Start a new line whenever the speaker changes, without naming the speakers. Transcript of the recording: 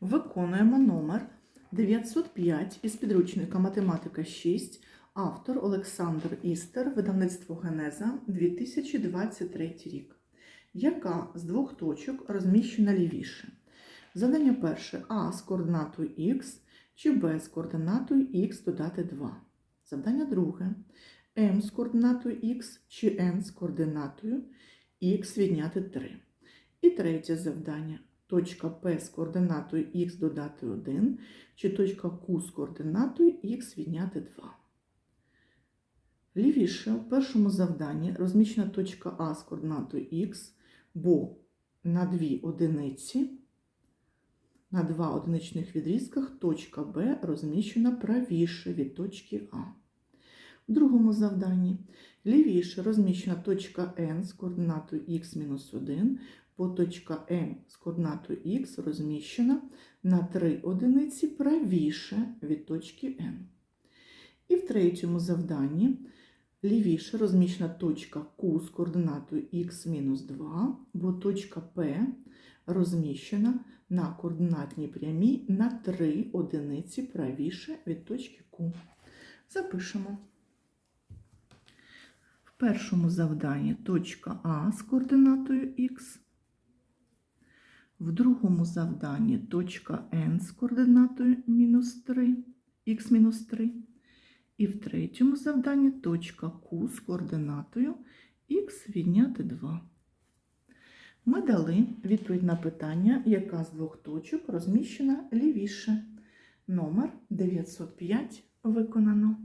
Виконуємо номер 905 із підручника Математика 6, автор Олександр Істер, видавництво Генеза 2023 рік. Яка з двох точок розміщена лівіше? Завдання перше А з координатою х чи Б з координатою х додати 2. Завдання друге М з координатою х чи N з координатою х відняти 3. І третє завдання точка P з координатою х додати 1, чи точка Q з координатою х відняти 2. Лівіше в першому завданні розміщена точка А з координатою х, бо на дві одиниці, на два одиничних відрізках точка Б розміщена правіше від точки А. В другому завданні лівіше розміщена точка N з координатою х-1, бо точка М з координатою х розміщена на 3 одиниці правіше від точки N. І в третьому завданні лівіше розміщена точка Q з координатою х-2, бо точка P розміщена на координатній прямій на 3 одиниці правіше від точки Q. Запишемо. В першому завданні точка А з координатою х, в другому завданні точка N з координатою мінус 3, х мінус 3, і в третьому завданні точка Q з координатою х відняти 2. Ми дали відповідь на питання, яка з двох точок розміщена лівіше. Номер 905 виконано.